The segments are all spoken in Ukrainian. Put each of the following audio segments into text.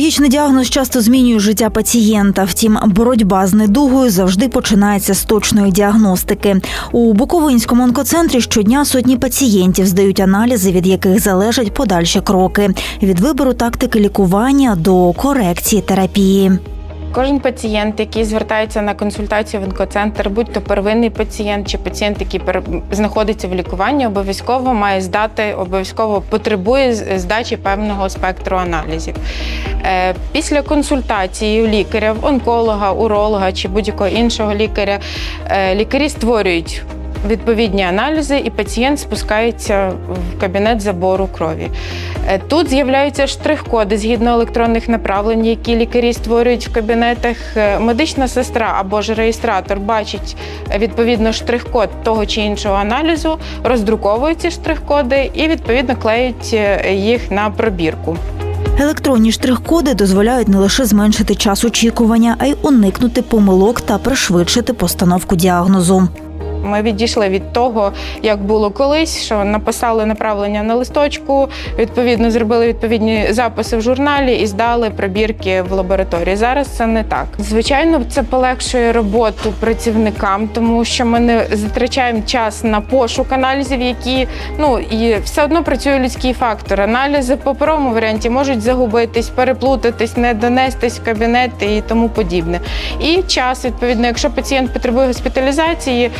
Онкологічний діагноз часто змінює життя пацієнта. Втім, боротьба з недугою завжди починається з точної діагностики. У Буковинському онкоцентрі щодня сотні пацієнтів здають аналізи, від яких залежать подальші кроки від вибору тактики лікування до корекції терапії. Кожен пацієнт, який звертається на консультацію в онкоцентр, будь то первинний пацієнт чи пацієнт, який знаходиться в лікуванні, обов'язково має здати, обов'язково потребує здачі певного спектру аналізів. Е, Після консультації лікаря, онколога, уролога чи будь-якого іншого лікаря, е, лікарі створюють. Відповідні аналізи, і пацієнт спускається в кабінет забору крові. Е, Тут з'являються штрих-коди згідно електронних направлень, які лікарі створюють в кабінетах. Е, Медична сестра або ж реєстратор бачить е, відповідно штрих-код того чи іншого аналізу, роздруковують ці штрих-коди і відповідно клеють їх на пробірку. Електронні штрих-коди дозволяють не лише зменшити час очікування, а й уникнути помилок та пришвидшити постановку діагнозу. Ми відійшли від того, як було колись, що написали направлення на листочку, відповідно зробили відповідні записи в журналі і здали пробірки в лабораторії. Зараз це не так. Звичайно, це полегшує роботу працівникам, тому що ми не затрачаємо час на пошук аналізів, які ну і все одно працює людський фактор. Аналізи в паперовому варіанті можуть загубитись, переплутатись, не донестись в кабінет і тому подібне. І час, відповідно, якщо пацієнт потребує госпіталізації,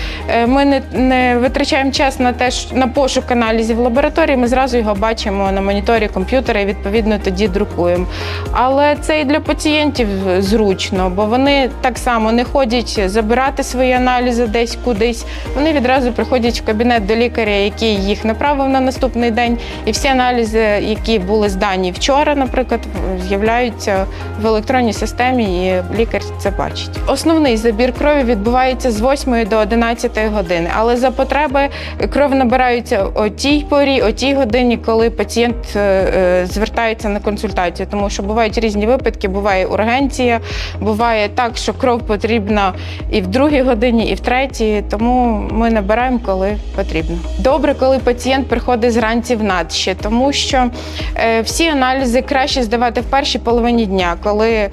ми не, не витрачаємо час на те, на пошук аналізів в лабораторії. Ми зразу його бачимо на моніторі комп'ютера і відповідно тоді друкуємо. Але це і для пацієнтів зручно, бо вони так само не ходять забирати свої аналізи десь кудись. Вони відразу приходять в кабінет до лікаря, який їх направив на наступний день. І всі аналізи, які були здані вчора, наприклад, з'являються в електронній системі, і лікар це бачить. Основний забір крові відбувається з 8 до 11 години, але за потреби кров набираються о тій порі, о тій годині, коли пацієнт е, е, звертається на консультацію. Тому що бувають різні випадки, буває ургенція, буває так, що кров потрібна і в другій годині, і в третій. Тому ми набираємо, коли потрібно. Добре, коли пацієнт приходить зранці в над тому що е, всі аналізи краще здавати в першій половині дня, коли.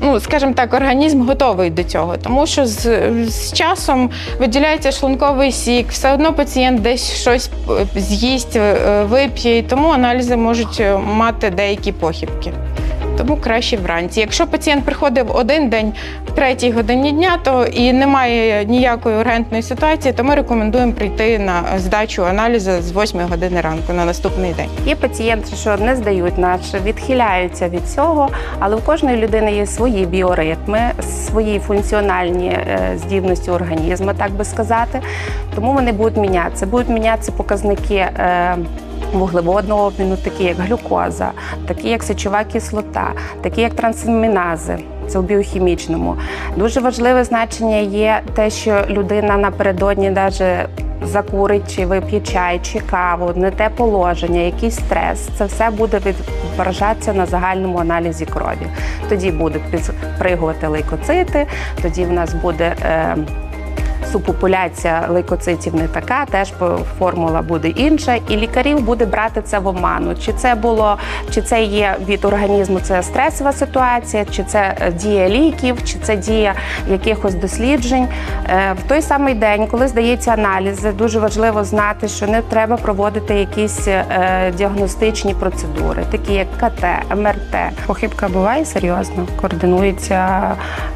Ну, скажімо так, організм готовий до цього, тому що з, з часом виділяється шлунковий сік, все одно пацієнт десь щось е, з'їсть, е, вип'є, і тому аналізи можуть е, мати деякі похибки. Тому краще вранці. Якщо пацієнт приходив один день в третій годині дня, то і немає ніякої ургентної ситуації, то ми рекомендуємо прийти на здачу аналізу з 8 години ранку на наступний день. Є пацієнти, що не здають наче, відхиляються від цього, але у кожної людини є свої біоритми, свої функціональні е, здібності організму, так би сказати. Тому вони будуть мінятися. Будуть мінятися показники. Вуглеводного обміну, такі як глюкоза, такі як сечова кислота, такі як трансамінази. Це у біохімічному. Дуже важливе значення є те, що людина напередодні навіть закурить чи вип'є чай, чи каву, не те положення, якийсь стрес. Це все буде відображатися на загальному аналізі крові. Тоді будуть підпригувати лейкоцити, тоді в нас буде. Е, Супопуляція лейкоцитів не така, теж формула буде інша, і лікарів буде брати це в оману. Чи це було, чи це є від організму це стресова ситуація, чи це е, дія ліків, чи це дія якихось досліджень. Е, В той самий день, коли здається аналізи, дуже важливо знати, що не треба проводити якісь е, діагностичні процедури, такі як КТ, МРТ. Похибка буває серйозно, координується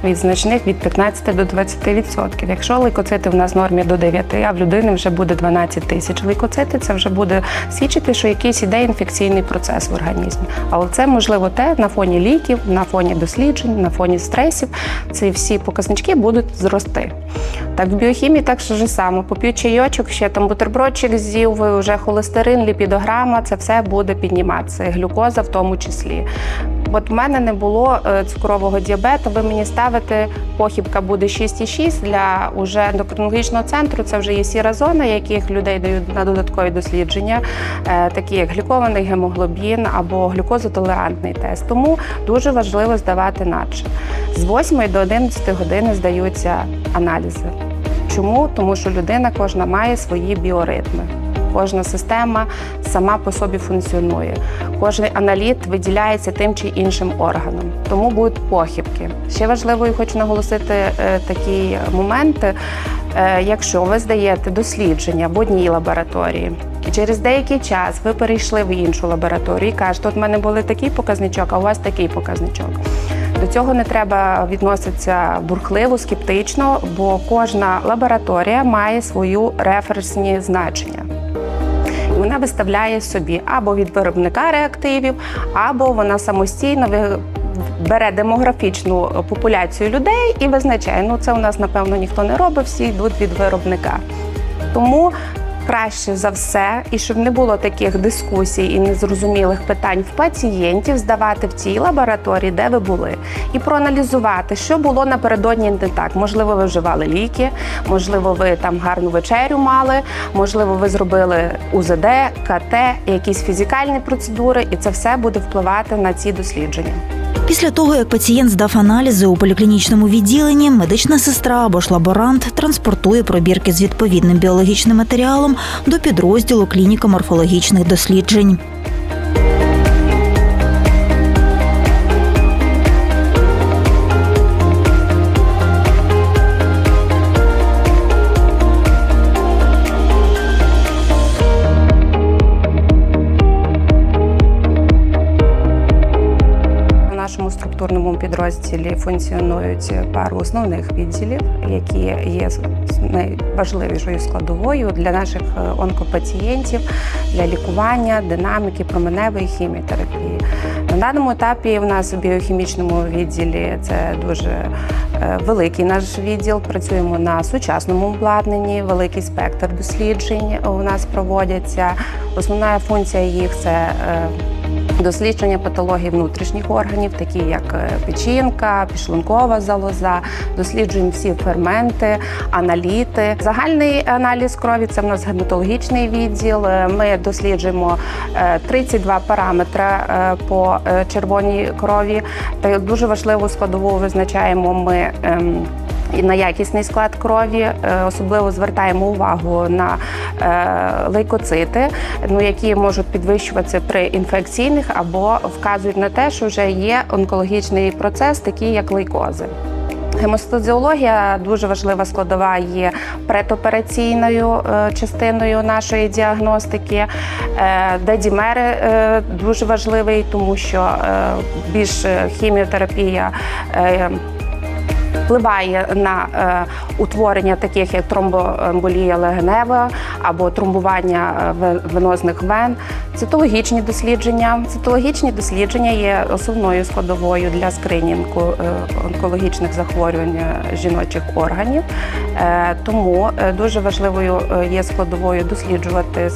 від значних від 15 до 20%. Якщо лейкоцити в нас в нормі до 9, а в людини вже буде 12 тисяч лейкоцити, це вже буде свідчити, що якийсь іде інфекційний процес в організмі. Але це можливо те на фоні ліків, на фоні досліджень, на фоні стресів. Ці всі показнички будуть зрости. Так, в біохімії так же само. Поп'ю чайочок, ще там бутербродчик з'їв, вже холестерин, ліпідограма, це все буде підніматися, глюкоза в тому числі. От в мене не було е, цукрового діабету. Ви мені ставите похибка буде 6,6 для уже ендокринологічного центру. Це вже є сіра зона, яких людей дають на додаткові дослідження, е, такі як глікований гемоглобін або глюкозотолерантний тест. Тому дуже важливо здавати наче. З 8 до 11 години здаються аналізи. Чому? Тому що людина кожна має свої біоритми. Кожна система сама по собі функціонує. Кожен аналіт виділяється тим чи іншим органом, тому будуть похибки. Ще важливою хочу наголосити е, такі моменти. Е, Якщо ви здаєте дослідження в одній лабораторії, і через деякий час ви перейшли в іншу лабораторію і кажете, от в мене були такий показничок, а у вас такий показничок. До цього не треба відноситися бурхливо, скептично, бо кожна лабораторія має свою референсні значення. Вона виставляє собі або від виробника реактивів, або вона самостійно бере демографічну популяцію людей і визначає, ну це у нас напевно ніхто не робить, всі йдуть від виробника. Тому краще за все, і щоб не було таких дискусій і незрозумілих питань в пацієнтів, здавати в цій лабораторії, де ви були, і проаналізувати, що було напередодні не так. Можливо, ви вживали ліки, можливо, ви там гарну вечерю мали, можливо, ви зробили УЗД, КТ, якісь фізикальні процедури, і це все буде впливати на ці дослідження. Після того, як пацієнт здав аналізи у поліклінічному відділенні, медична сестра або ж лаборант транспортує пробірки з відповідним біологічним матеріалом до підрозділу клініко-морфологічних досліджень. Структурному підрозділі функціонують пару основних відділів, які є найважливішою складовою для наших е, онкопацієнтів для лікування, динаміки, променевої хіміотерапії. На даному етапі в нас у біохімічному відділі це дуже е, великий наш відділ. Працюємо на сучасному обладнанні, великий спектр досліджень у нас проводяться. Основна функція їх це е, дослідження патологій внутрішніх органів, такі як е, печінка, підшлункова залоза, досліджуємо всі ферменти, аналіти. Загальний аналіз крові це в нас гематологічний відділ. Е, Ми досліджуємо е, 32 параметри е, по е, червоній крові. Та дуже важливу складову визначаємо ми. І на якісний склад крові Е, особливо звертаємо увагу на е, лейкоцити, ну які можуть підвищуватися при інфекційних або вказують на те, що вже є онкологічний процес, такий як лейкози. Гемостазіологія дуже важлива складова є предопераційною е, частиною нашої діагностики. Дедімери дуже важливий, тому що більш хіміотерапія. Впливає на е, утворення таких як тромбоемболія легенева або тромбування е, венозних вен. Цитологічні дослідження. Цитологічні дослідження є основною складовою для скринінгу е, онкологічних захворювань е, жіночих органів. Тому дуже важливою є складовою досліджувати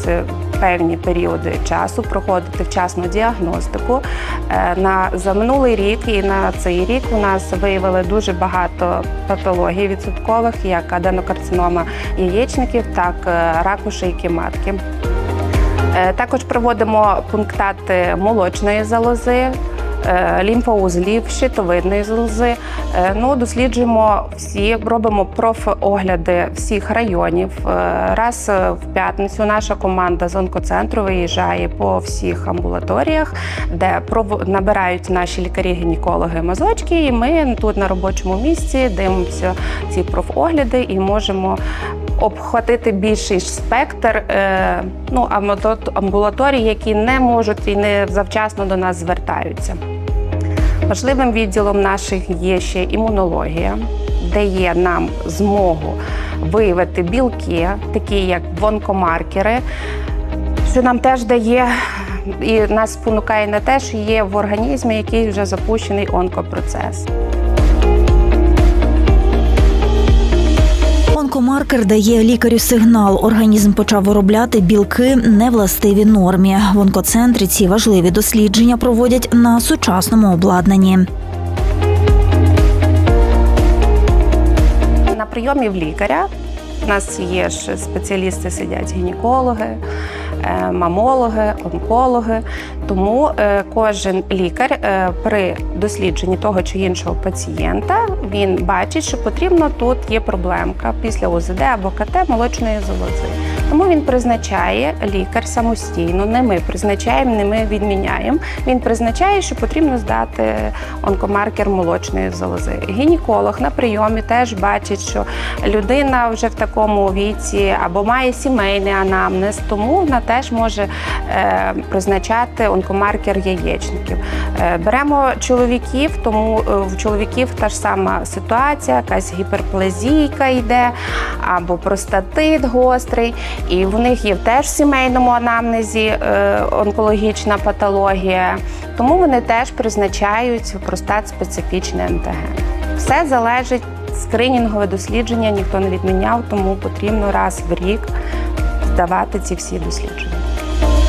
певні періоди часу, проходити вчасну діагностику. На за минулий рік і на цей рік у нас виявили дуже багато патологій відсоткових, як аденокарцинома яєчників, так е, раку шийки матки. Е, Також проводимо пунктати молочної залози. е, Лімфоузлів, щитовидної залози. Е, Ну, досліджуємо всі, робимо профогляди всіх районів. Раз в п'ятницю наша команда з онкоцентру виїжджає по всіх амбулаторіях, де набирають наші лікарі-гінекологи мазочки, і ми тут на робочому місці дивимося ці профогляди і можемо обхватити більший спектр е, ну, амбулато- амбулаторій, які не можуть і не завчасно до нас звертаються. Важливим відділом наших є ще імунологія, де є нам змогу виявити білки, такі як вонкомаркери, що нам теж дає і нас спонукає на те, що є в організмі який вже запущений онкопроцес. Онкомаркер дає лікарю сигнал. Організм почав виробляти білки невластиві нормі. В онкоцентрі ці важливі дослідження проводять на сучасному обладнанні. На прийомі в лікаря у нас є ж спеціалісти, сидять гінекологи, мамологи, онкологи. Тому е, кожен лікар е, при дослідженні того чи іншого пацієнта він бачить, що потрібно тут є проблемка після УЗД або КТ молочної залози. Тому він призначає лікар самостійно. Не ми призначаємо, не ми відміняємо. Він призначає, що потрібно здати онкомаркер молочної залози. Гінеколог на прийомі теж бачить, що людина вже в такому віці або має сімейний анамнез, тому вона теж може е, призначати онкомаркер яєчників. Е, беремо чоловіків, тому е, в чоловіків та ж сама ситуація, якась гіперплазійка йде, або простатит гострий, і в них є теж в сімейному анамнезі е, онкологічна патологія. Тому вони теж призначають простат специфічне МТГ. Все залежить скринінгове дослідження, ніхто не відміняв, тому потрібно раз в рік здавати ці всі дослідження.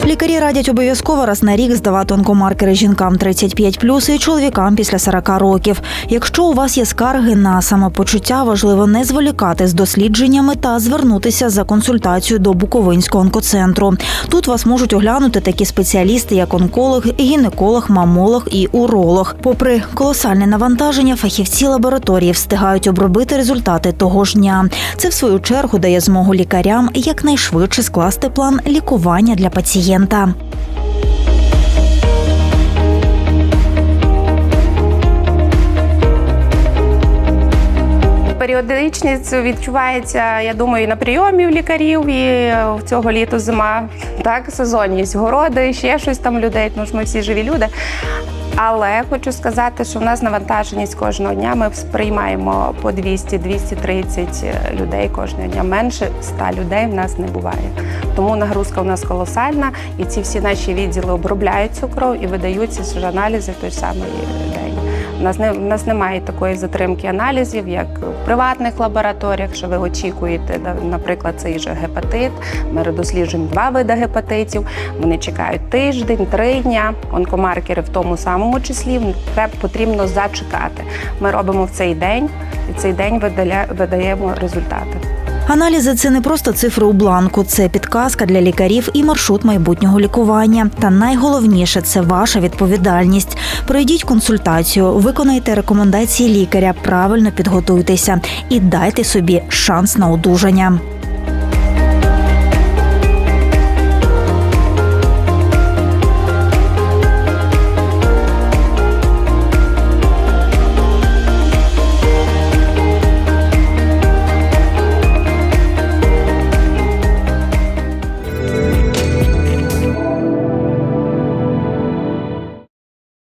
Лікарі радять обов'язково раз на рік здавати онкомаркери жінкам 35+, і чоловікам після 40 років. Якщо у вас є скарги на самопочуття, важливо не зволікати з дослідженнями та звернутися за консультацією до Буковинського онкоцентру. Тут вас можуть оглянути такі спеціалісти, як онколог, гінеколог, мамолог і уролог. Попри колосальне навантаження, фахівці лабораторії встигають обробити результати того ж дня. Це в свою чергу дає змогу лікарям якнайшвидше скласти план лікування для пацієнта. Періодичність відчувається, я думаю, на прийомі в лікарів, і в цього літо зима. Так, сезонність, городи, ще щось там людей, тому що ми всі живі люди. Але хочу сказати, що в нас навантаженість кожного дня. Ми приймаємо по 200-230 людей кожного дня. Менше 100 людей в нас не буває. Тому нагрузка у нас колосальна, і ці всі наші відділи обробляють цю кров і видаються ж аналізи той самий день. У нас не у нас немає такої затримки аналізів, як в приватних лабораторіях, що ви очікуєте, наприклад, цей же гепатит. Ми досліджуємо два види гепатитів. Вони чекають тиждень, три дня. Онкомаркери в тому самому числі потрібно зачекати. Ми робимо в цей день, і цей день видаємо результати. Аналізи це не просто цифри у бланку, це підказка для лікарів і маршрут майбутнього лікування. Та найголовніше це ваша відповідальність. Пройдіть консультацію, виконайте рекомендації лікаря, правильно підготуйтеся і дайте собі шанс на одужання.